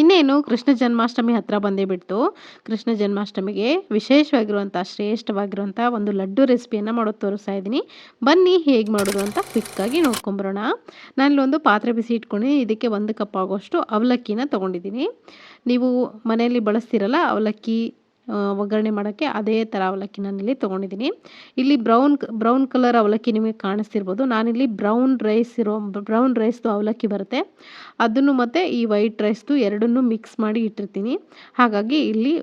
ಇನ್ನೇನು ಕೃಷ್ಣ ಜನ್ಮಾಷ್ಟಮಿ ಹತ್ರ ಬಂದೇ ಬಿಡ್ತು. ಕೃಷ್ಣ ಜನ್ಮಾಷ್ಟಮಿಗೆ ವಿಶೇಷವಾಗಿರುವಂಥ, ಶ್ರೇಷ್ಠವಾಗಿರುವಂಥ ಒಂದು ಲಡ್ಡು ರೆಸಿಪಿಯನ್ನು ಮಾಡೋದು ತೋರಿಸ್ತಾ ಇದ್ದೀನಿ. ಬನ್ನಿ ಹೇಗೆ ಮಾಡೋದು ಅಂತ ಕ್ವಿಕ್ಕಾಗಿ ನೋಡ್ಕೊಂಬರೋಣ. ನಾನಿಲ್ಲೊಂದು ಪಾತ್ರೆ ಬಿಸಿ ಇಟ್ಕೊಂಡು ಇದಕ್ಕೆ ಒಂದು ಕಪ್ ಆಗೋಷ್ಟು ಅವಲಕ್ಕಿನ ತೊಗೊಂಡಿದ್ದೀನಿ. ನೀವು ಮನೆಯಲ್ಲಿ ಬಳಸ್ತಿರಲ್ಲ ಅವಲಕ್ಕಿ ಒಗ್ಗರಣೆ ಮಾಡೋಕ್ಕೆ ಅದೇ ಥರ ಅವಲಕ್ಕಿ ನಾನಿಲ್ಲಿ ತೊಗೊಂಡಿದ್ದೀನಿ. ಇಲ್ಲಿ ಬ್ರೌನ್ ಬ್ರೌನ್ ಕಲರ್ ಅವಲಕ್ಕಿ ನಿಮಗೆ ಕಾಣಿಸ್ತಿರ್ಬೋದು. ನಾನಿಲ್ಲಿ ಬ್ರೌನ್ ರೈಸ್ ಇರೋ ಬ್ರೌನ್ ರೈಸ್ದು ಅವಲಕ್ಕಿ ಬರುತ್ತೆ. ಅದನ್ನು ಮತ್ತು ಈ ವೈಟ್ ರೈಸ್ದು ಎರಡನ್ನೂ ಮಿಕ್ಸ್ ಮಾಡಿ ಇಟ್ಟಿರ್ತೀನಿ. ಹಾಗಾಗಿ ಇಲ್ಲಿ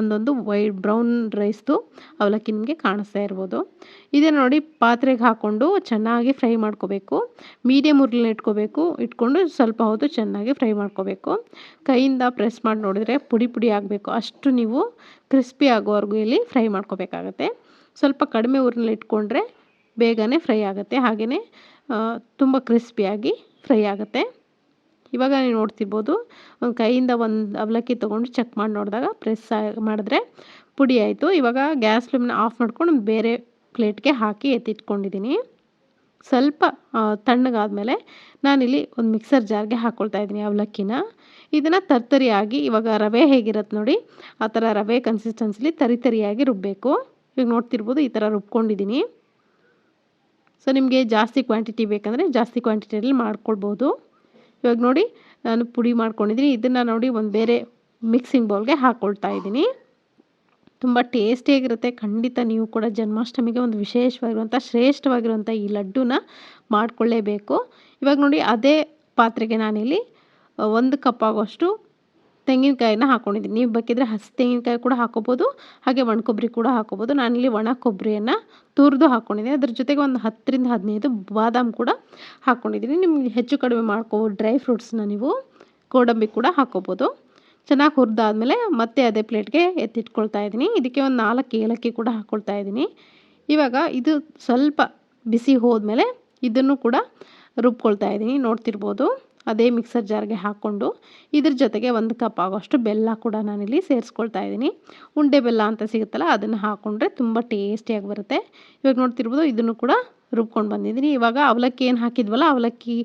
ಒಂದೊಂದು ವೈಟ್ ಬ್ರೌನ್ ರೈಸ್ದು ಅವಲಕ್ಕಿ ನಿಮಗೆ ಕಾಣಿಸ್ತಾ ಇರ್ಬೋದು. ಇದೇ ನೋಡಿ ಪಾತ್ರೆಗೆ ಹಾಕ್ಕೊಂಡು ಚೆನ್ನಾಗಿ ಫ್ರೈ ಮಾಡ್ಕೋಬೇಕು. ಮೀಡಿಯಮ್ ಉರ್ಲಿ ಇಟ್ಕೋಬೇಕು. ಇಟ್ಕೊಂಡು ಸ್ವಲ್ಪ ಹೊತ್ತು ಚೆನ್ನಾಗಿ ಫ್ರೈ ಮಾಡ್ಕೋಬೇಕು. ಕೈಯಿಂದ ಪ್ರೆಸ್ ಮಾಡಿ ನೋಡಿದರೆ ಪುಡಿ ಪುಡಿ ಆಗಬೇಕು. ಅಷ್ಟು ನೀವು ಕ್ರಿಸ್ಪಿ ಆಗೋವರೆಗೂ ಇಲ್ಲಿ ಫ್ರೈ ಮಾಡ್ಕೋಬೇಕಾಗತ್ತೆ. ಸ್ವಲ್ಪ ಕಡಿಮೆ ಊರಿನಲ್ಲಿ ಇಟ್ಕೊಂಡ್ರೆ ಬೇಗನೆ ಫ್ರೈ ಆಗುತ್ತೆ. ಹಾಗೆಯೇ ತುಂಬ ಕ್ರಿಸ್ಪಿಯಾಗಿ ಫ್ರೈ ಆಗುತ್ತೆ. ಇವಾಗ ನೀವು ನೋಡ್ತಿರ್ಬೋದು. ಒಂದು ಕೈಯಿಂದ ಒಂದು ಅವಲಕ್ಕಿ ತೊಗೊಂಡು ಚೆಕ್ ಮಾಡಿ ನೋಡಿದಾಗ ಪ್ರೆಸ್ ಮಾಡಿದ್ರೆ ಪುಡಿ ಆಯಿತು. ಇವಾಗ ಗ್ಯಾಸ್ ಫ್ಲೇಮ್ನ ಆಫ್ ಮಾಡ್ಕೊಂಡು ಬೇರೆ ಪ್ಲೇಟ್ಗೆ ಹಾಕಿ ಎತ್ತಿಟ್ಕೊಂಡಿದ್ದೀನಿ ಸ್ವಲ್ಪ ತಣ್ಣಗಾದಮೇಲೆ ತಣ್ಣಗಾದ್ಮೇಲೆ ನಾನಿಲ್ಲಿ ಒಂದು ಮಿಕ್ಸರ್ ಜಾರ್ಗೆ ಹಾಕ್ಕೊಳ್ತಾ ಇದ್ದೀನಿ ಅವಲಕ್ಕಿನ. ಇದನ್ನು ತರ್ತರಿಯಾಗಿ, ಇವಾಗ ರವೆ ಹೇಗಿರುತ್ತೆ ನೋಡಿ, ಆ ಥರ ರವೆ ಕನ್ಸಿಸ್ಟೆನ್ಸಿಲಿ ತರಿತರಿಯಾಗಿ ರುಬ್ಬಬೇಕು ಈಗ ನೋಡ್ತಿರ್ಬೋದು ಈ ಥರ ರುಬ್ಕೊಂಡಿದ್ದೀನಿ ಸೊ ನಿಮಗೆ ಜಾಸ್ತಿ ಕ್ವಾಂಟಿಟಿ ಬೇಕಂದರೆ ಜಾಸ್ತಿ ಕ್ವಾಂಟಿಟಿಯಲ್ಲಿ ಮಾಡ್ಕೊಳ್ಬೋದು. ಇವಾಗ ನೋಡಿ ನಾನು ಪುಡಿ ಮಾಡ್ಕೊಂಡಿದ್ದೀನಿ. ಇದನ್ನು ನೋಡಿ ಒಂದು ಬೇರೆ ಮಿಕ್ಸಿಂಗ್ ಬೌಲ್ಗೆ ಹಾಕ್ಕೊಳ್ತಾ ಇದ್ದೀನಿ. ತುಂಬ ಟೇಸ್ಟಿಯಾಗಿರುತ್ತೆ ಖಂಡಿತ ನೀವು ಕೂಡ ಜನ್ಮಾಷ್ಟಮಿಗೆ ಒಂದು ವಿಶೇಷವಾಗಿರುವಂಥ ಶ್ರೇಷ್ಠವಾಗಿರುವಂಥ ಈ ಲಡ್ಡುನ ಮಾಡಿಕೊಳ್ಳೇಬೇಕು. ಇವಾಗ ನೋಡಿ ಅದೇ ಪಾತ್ರೆಗೆ ನಾನಿಲ್ಲಿ ಒಂದು ಕಪ್ ಆಗೋಷ್ಟು ತೆಂಗಿನಕಾಯಿನ ಹಾಕ್ಕೊಂಡಿದ್ದೀನಿ ನೀವು ಬೇಕಿದ್ರೆ ಹಸಿ ತೆಂಗಿನಕಾಯಿ ಕೂಡ ಹಾಕೋಬೋದು, ಹಾಗೆ ಒಣ ಕೊಬ್ಬರಿ ಕೂಡ ಹಾಕೋಬೋದು. ನಾನಿಲ್ಲಿ ಒಣ ಕೊಬ್ಬರಿಯನ್ನು ತುರಿದು ಹಾಕ್ಕೊಂಡಿದ್ದೀನಿ ಅದ್ರ ಜೊತೆಗೆ ಒಂದು ಹತ್ತರಿಂದ ಹದಿನೈದು ಬಾದಾಮ್ ಕೂಡ ಹಾಕ್ಕೊಂಡಿದ್ದೀನಿ ನಿಮಗೆ ಹೆಚ್ಚು ಕಡಿಮೆ ಮಾಡ್ಕೋಬೋದು ಡ್ರೈ ಫ್ರೂಟ್ಸ್ನ ನೀವು, ಗೋಡಂಬಿ ಕೂಡ ಹಾಕೋಬೋದು. ಚೆನ್ನಾಗಿ ಹುರಿದಾದ್ಮೇಲೆ ಮತ್ತೆ ಅದೇ ಪ್ಲೇಟ್ಗೆ ಎತ್ತಿಟ್ಕೊಳ್ತಾ ಇದ್ದೀನಿ. ಇದಕ್ಕೆ ಒಂದು ನಾಲ್ಕು ಏಲಕ್ಕಿ ಕೂಡ ಹಾಕ್ಕೊಳ್ತಾ ಇದ್ದೀನಿ. ಇವಾಗ ಇದು ಸ್ವಲ್ಪ ಬಿಸಿ ಹೋದ್ಮೇಲೆ ಇದನ್ನು ಕೂಡ ರುಬ್ಕೊಳ್ತಾ ಇದ್ದೀನಿ. ನೋಡ್ತಿರ್ಬೋದು. ಅದೇ ಮಿಕ್ಸರ್ ಜಾರ್ಗೆ ಹಾಕ್ಕೊಂಡು ಇದ್ರ ಜೊತೆಗೆ ಒಂದು ಕಪ್ ಆಗೋಷ್ಟು ಬೆಲ್ಲ ಕೂಡ ನಾನಿಲ್ಲಿ ಸೇರಿಸ್ಕೊಳ್ತಾ ಇದ್ದೀನಿ. ಉಂಡೆ ಬೆಲ್ಲ ಅಂತ ಸಿಗುತ್ತಲ್ಲ ಅದನ್ನು ಹಾಕ್ಕೊಂಡ್ರೆ ತುಂಬ ಟೇಸ್ಟಿಯಾಗಿ ಬರುತ್ತೆ. ಇವಾಗ ನೋಡ್ತಿರ್ಬೋದು ಇದನ್ನು ಕೂಡ ರುಬ್ಕೊಂಡು ಬಂದಿದ್ದೀನಿ. ಇವಾಗ ಅವಲಕ್ಕಿ ಏನು ಹಾಕಿದ್ವಲ್ಲ ಅವಲಕ್ಕಿ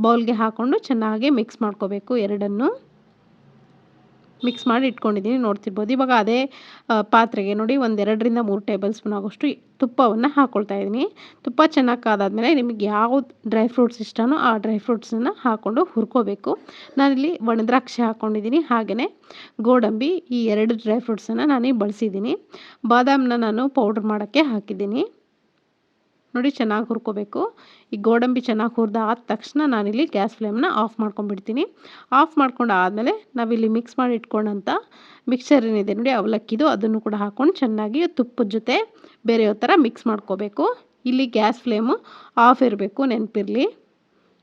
ಬೌಲ್ಗೆ ಹಾಕ್ಕೊಂಡು ಚೆನ್ನಾಗಿ ಮಿಕ್ಸ್ ಮಾಡ್ಕೋಬೇಕು ಎರಡನ್ನು. ಮಿಕ್ಸ್ ಮಾಡಿ ಇಟ್ಕೊಂಡಿದ್ದೀನಿ, ನೋಡ್ತಿರ್ಬೋದು. ಇವಾಗ ಅದೇ ಪಾತ್ರೆಗೆ ನೋಡಿ ಒಂದೆರಡರಿಂದ ಮೂರು ಟೇಬಲ್ ಸ್ಪೂನ್ ಆಗೋಷ್ಟು ತುಪ್ಪವನ್ನು ಹಾಕ್ಕೊಳ್ತಾ ಇದ್ದೀನಿ. ತುಪ್ಪ ಚೆನ್ನಾಗಿ ಕಾದಾದಮೇಲೆ ನಿಮಗೆ ಯಾವ ಡ್ರೈ ಫ್ರೂಟ್ಸ್ ಇಷ್ಟನೋ ಆ ಡ್ರೈ ಫ್ರೂಟ್ಸನ್ನು ಹಾಕ್ಕೊಂಡು ಹುರ್ಕೋಬೇಕು. ನಾನಿಲ್ಲಿ ಒಣದ್ರಾಕ್ಷಿ ಹಾಕ್ಕೊಂಡಿದ್ದೀನಿ ಹಾಗೆಯೇ ಗೋಡಂಬಿ ಈ ಎರಡು ಡ್ರೈ ಫ್ರೂಟ್ಸನ್ನು ನಾನು ಬಳಸಿದ್ದೀನಿ. ಬಾದಾಮನ್ನ ನಾನು ಪೌಡ್ರ್ ಮಾಡೋಕ್ಕೆ ಹಾಕಿದ್ದೀನಿ. ನೋಡಿ ಚೆನ್ನಾಗಿ ಹುರ್ಕೋಬೇಕು. ಈ ಗೋಡಂಬಿ ಚೆನ್ನಾಗಿ ಹುರಿದ ಆದ ತಕ್ಷಣ ನಾನಿಲ್ಲಿ ಗ್ಯಾಸ್ ಫ್ಲೇಮ್ನ ಆಫ್ ಮಾಡ್ಕೊಂಡ್ಬಿಡ್ತೀನಿ. ಆಫ್ ಮಾಡ್ಕೊಂಡು ಆದಮೇಲೆ ನಾವಿಲ್ಲಿ ಮಿಕ್ಸ್ ಮಾಡಿ ಇಟ್ಕೊಂಡಂಥ ಮಿಕ್ಸರ್ ಏನಿದೆ ನೋಡಿ ಅವಲಕ್ಕಿದು ಅದನ್ನು ಕೂಡ ಹಾಕ್ಕೊಂಡು ಚೆನ್ನಾಗಿ ತುಪ್ಪದ ಜೊತೆ ಬೇರೆ ಥರ ಮಿಕ್ಸ್ ಮಾಡ್ಕೋಬೇಕು. ಇಲ್ಲಿ ಗ್ಯಾಸ್ ಫ್ಲೇಮು ಆಫ್ ಇರಬೇಕು ನೆನಪಿರಲಿ.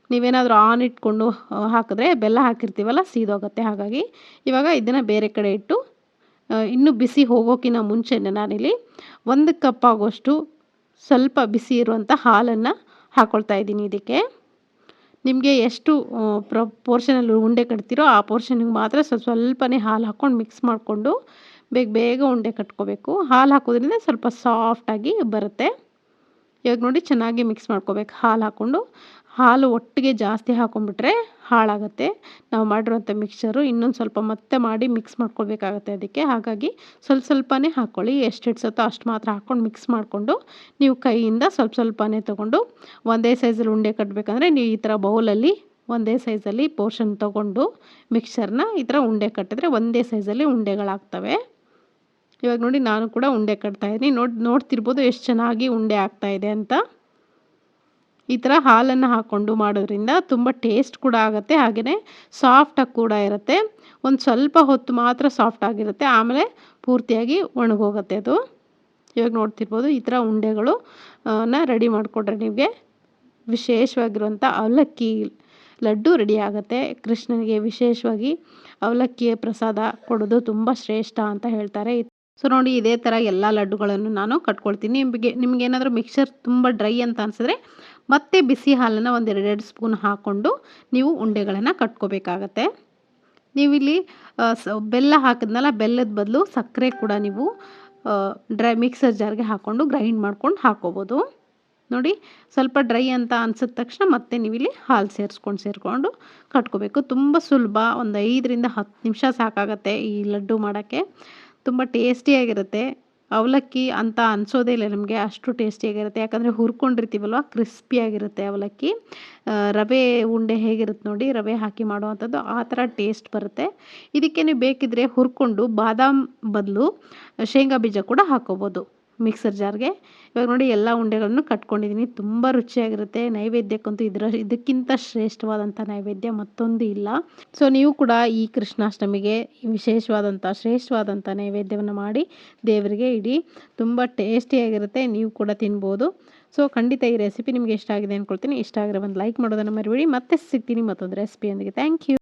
ನೀವೇನಾದರೂ ಆನ್ ಇಟ್ಕೊಂಡು ಹಾಕಿದ್ರೆ ಬೆಲ್ಲ ಹಾಕಿರ್ತೀವಲ್ಲ ಸೀದೋಗುತ್ತೆ ಹಾಗಾಗಿ. ಇವಾಗ ಇದನ್ನು ಬೇರೆ ಕಡೆ ಇಟ್ಟು ಇನ್ನೂ ಬಿಸಿ ಹೋಗೋಕ್ಕಿಂತ ಮುಂಚೆನೇ ನಾನಿಲ್ಲಿ ಒಂದು ಕಪ್ ಆಗೋಷ್ಟು ಸ್ವಲ್ಪ ಬಿಸಿ ಇರುವಂಥ ಹಾಲನ್ನು ಹಾಕ್ಕೊಳ್ತಾ ಇದ್ದೀನಿ ಇದಕ್ಕೆ. ನಿಮಗೆ ಎಷ್ಟು ಪ್ರ ಪೋರ್ಷನಲ್ಲಿ ಉಂಡೆ ಕಟ್ತೀರೋ ಆ ಪೋರ್ಷನಿಗೆ ಮಾತ್ರ ಸ್ವಲ್ಪ ಸ್ವಲ್ಪನೇ ಹಾಲು ಹಾಕ್ಕೊಂಡು ಮಿಕ್ಸ್ ಮಾಡಿಕೊಂಡು ಬೇಗ ಬೇಗ ಉಂಡೆ ಕಟ್ಕೋಬೇಕು. ಹಾಲು ಹಾಕೋದ್ರಿಂದ ಸ್ವಲ್ಪ ಸಾಫ್ಟಾಗಿ ಬರುತ್ತೆ. ಇವಾಗ ನೋಡಿ ಚೆನ್ನಾಗಿ ಮಿಕ್ಸ್ ಮಾಡ್ಕೋಬೇಕು. ಹಾಲು ಹಾಕ್ಕೊಂಡು, ಹಾಲು ಒಟ್ಟಿಗೆ ಜಾಸ್ತಿ ಹಾಕೊಂಡ್ಬಿಟ್ರೆ ಹಾಳಾಗುತ್ತೆ. ನಾವು ಮಾಡಿರುವಂಥ ಮಿಕ್ಸರು ಇನ್ನೊಂದು ಸ್ವಲ್ಪ ಮತ್ತೆ ಮಾಡಿ ಮಿಕ್ಸ್ ಮಾಡ್ಕೊಳ್ಬೇಕಾಗತ್ತೆ ಅದಕ್ಕೆ. ಹಾಗಾಗಿ ಸ್ವಲ್ಪ ಸ್ವಲ್ಪನೇ ಹಾಕ್ಕೊಳ್ಳಿ ಎಷ್ಟು ಹಿಡ್ಸುತ್ತೋ ಅಷ್ಟು ಮಾತ್ರ ಹಾಕ್ಕೊಂಡು ಮಿಕ್ಸ್ ಮಾಡಿಕೊಂಡು, ನೀವು ಕೈಯಿಂದ ಸ್ವಲ್ಪ ಸ್ವಲ್ಪನೇ ತೊಗೊಂಡು ಒಂದೇ ಸೈಜಲ್ಲಿ ಉಂಡೆ ಕಟ್ಟಬೇಕಂದ್ರೆ ನೀವು ಈ ಥರ ಬೌಲಲ್ಲಿ ಒಂದೇ ಸೈಜಲ್ಲಿ ಪೋರ್ಷನ್ ತೊಗೊಂಡು ಮಿಕ್ಸರ್ನ ಈ ಥರ ಉಂಡೆ ಕಟ್ಟಿದ್ರೆ ಒಂದೇ ಸೈಜಲ್ಲಿ ಉಂಡೆಗಳಾಗ್ತವೆ. ಇವಾಗ ನೋಡಿ ನಾನು ಕೂಡ ಉಂಡೆ ಕಟ್ತಾ ಇದ್ದೀನಿ. ನೋಡಿ, ನೋಡ್ತಿರ್ಬೋದು ಎಷ್ಟು ಚೆನ್ನಾಗಿ ಉಂಡೆ ಆಗ್ತಾ ಇದೆ ಅಂತ. ಈ ಥರ ಹಾಲನ್ನು ಹಾಕ್ಕೊಂಡು ಮಾಡೋದ್ರಿಂದ ತುಂಬ ಟೇಸ್ಟ್ ಕೂಡ ಆಗುತ್ತೆ ಹಾಗೆಯೇ ಸಾಫ್ಟಾಗಿ ಕೂಡ ಇರುತ್ತೆ. ಒಂದು ಸ್ವಲ್ಪ ಹೊತ್ತು ಮಾತ್ರ ಸಾಫ್ಟ್ ಆಗಿರುತ್ತೆ, ಆಮೇಲೆ ಪೂರ್ತಿಯಾಗಿ ಒಣಗೋಗುತ್ತೆ ಅದು. ಇವಾಗ ನೋಡ್ತಿರ್ಬೋದು ಈ ಥರ ಉಂಡೆಗಳು ನ ರೆಡಿ ಮಾಡಿಕೊಟ್ರೆ ನಿಮಗೆ ವಿಶೇಷವಾಗಿರುವಂಥ ಅವಲಕ್ಕಿ ಲಡ್ಡು ರೆಡಿ ಆಗುತ್ತೆ. ಕೃಷ್ಣನಿಗೆ ವಿಶೇಷವಾಗಿ ಅವಲಕ್ಕಿಯ ಪ್ರಸಾದ ಕೊಡೋದು ತುಂಬ ಶ್ರೇಷ್ಠ ಅಂತ ಹೇಳ್ತಾರೆ. ಸೊ ನೋಡಿ ಇದೇ ಥರ ಎಲ್ಲ ಲಡ್ಡುಗಳನ್ನು ನಾನು ಕಟ್ಕೊಳ್ತೀನಿ. ನಿಮಗೆ ನಿಮಗೇನಾದರೂ ಮಿಕ್ಸರ್ ತುಂಬ ಡ್ರೈ ಅಂತ ಅನಿಸಿದ್ರೆ ಮತ್ತೆ ಬಿಸಿ ಹಾಲನ್ನು ಒಂದು ಸ್ಪೂನ್ ಹಾಕ್ಕೊಂಡು ನೀವು ಉಂಡೆಗಳನ್ನು ಕಟ್ಕೋಬೇಕಾಗತ್ತೆ. ನೀವಿಲ್ಲಿ ಬೆಲ್ಲ ಹಾಕಿದ್ನಲ್ಲ, ಬೆಲ್ಲದ ಬದಲು ಸಕ್ಕರೆ ಕೂಡ ನೀವು ಡ್ರೈ ಮಿಕ್ಸರ್ ಜಾರ್ಗೆ ಹಾಕ್ಕೊಂಡು ಗ್ರೈಂಡ್ ಮಾಡ್ಕೊಂಡು ಹಾಕ್ಕೋಬೋದು ನೋಡಿ, ಸ್ವಲ್ಪ ಡ್ರೈ ಅಂತ ಅನ್ಸಿದ ತಕ್ಷಣ ಮತ್ತೆ ನೀವಿಲ್ಲಿ ಹಾಲು ಸೇರಿಸ್ಕೊಂಡು, ಸೇರಿಕೊಂಡು ಕಟ್ಕೋಬೇಕು. ತುಂಬ ಸುಲಭ, ಒಂದು ಐದರಿಂದ ಹತ್ತು ನಿಮಿಷ ಸಾಕಾಗತ್ತೆ ಈ ಲಡ್ಡು ಮಾಡೋಕ್ಕೆ. ತುಂಬ ಟೇಸ್ಟಿಯಾಗಿರುತ್ತೆ ಅವಲಕ್ಕಿ ಅಂತ ಅನಿಸೋದೇ ಇಲ್ಲ ನಮಗೆ ಅಷ್ಟು ಟೇಸ್ಟಿಯಾಗಿರುತ್ತೆ ಯಾಕಂದರೆ ಹುರ್ಕೊಂಡಿರ್ತೀವಲ್ವ ಕ್ರಿಸ್ಪಿಯಾಗಿರುತ್ತೆ ಅವಲಕ್ಕಿ. ರವೆ ಉಂಡೆ ಹೇಗಿರುತ್ತೆ ನೋಡಿ, ರವೆ ಹಾಕಿ ಮಾಡುವಂಥದ್ದು ಆ ಥರ ಟೇಸ್ಟ್ ಬರುತ್ತೆ. ಇದಕ್ಕೆ ನೀವು ಬೇಕಿದ್ರೆ ಹುರ್ಕೊಂಡು ಬಾದಾಮ್ ಬದಲು ಶೇಂಗಾ ಬೀಜ ಕೂಡ ಹಾಕೋಬೋದು. ಮಿಕ್ಸರ್ ಜಾರ್ಗೆ. ಇವಾಗ ನೋಡಿ ಎಲ್ಲ ಉಂಡೆಗಳನ್ನು ಕಟ್ಕೊಂಡಿದ್ದೀನಿ ತುಂಬ ರುಚಿಯಾಗಿರುತ್ತೆ. ನೈವೇದ್ಯಕ್ಕಂತೂ ಇದರ, ಇದಕ್ಕಿಂತ ಶ್ರೇಷ್ಠವಾದಂಥ ನೈವೇದ್ಯ ಮತ್ತೊಂದು ಇಲ್ಲ. ಸೊ ನೀವು ಕೂಡ ಈ ಕೃಷ್ಣಾಷ್ಟಮಿಗೆ ವಿಶೇಷವಾದಂಥ, ಶ್ರೇಷ್ಠವಾದಂಥ ನೈವೇದ್ಯವನ್ನು ಮಾಡಿ ದೇವರಿಗೆ ಇಡಿ. ತುಂಬ ಟೇಸ್ಟಿಯಾಗಿರುತ್ತೆ. ನೀವು ಕೂಡ ತಿನ್ಬೋದು. ಸೊ ಖಂಡಿತ ಈ ರೆಸಿಪಿ ನಿಮಗೆ ಇಷ್ಟ ಆಗಿದೆ ಅಂದ್ಕೊಳ್ತೀನಿ ಇಷ್ಟ ಆಗಿರೋ ಒಂದು ಲೈಕ್ ಮಾಡೋದನ್ನು ಮರಿಬೇಡಿ. ಮತ್ತೆ ಸಿಗ್ತೀನಿ ಮತ್ತೊಂದು ರೆಸಿಪಿಯೊಂದಿಗೆ. Thank you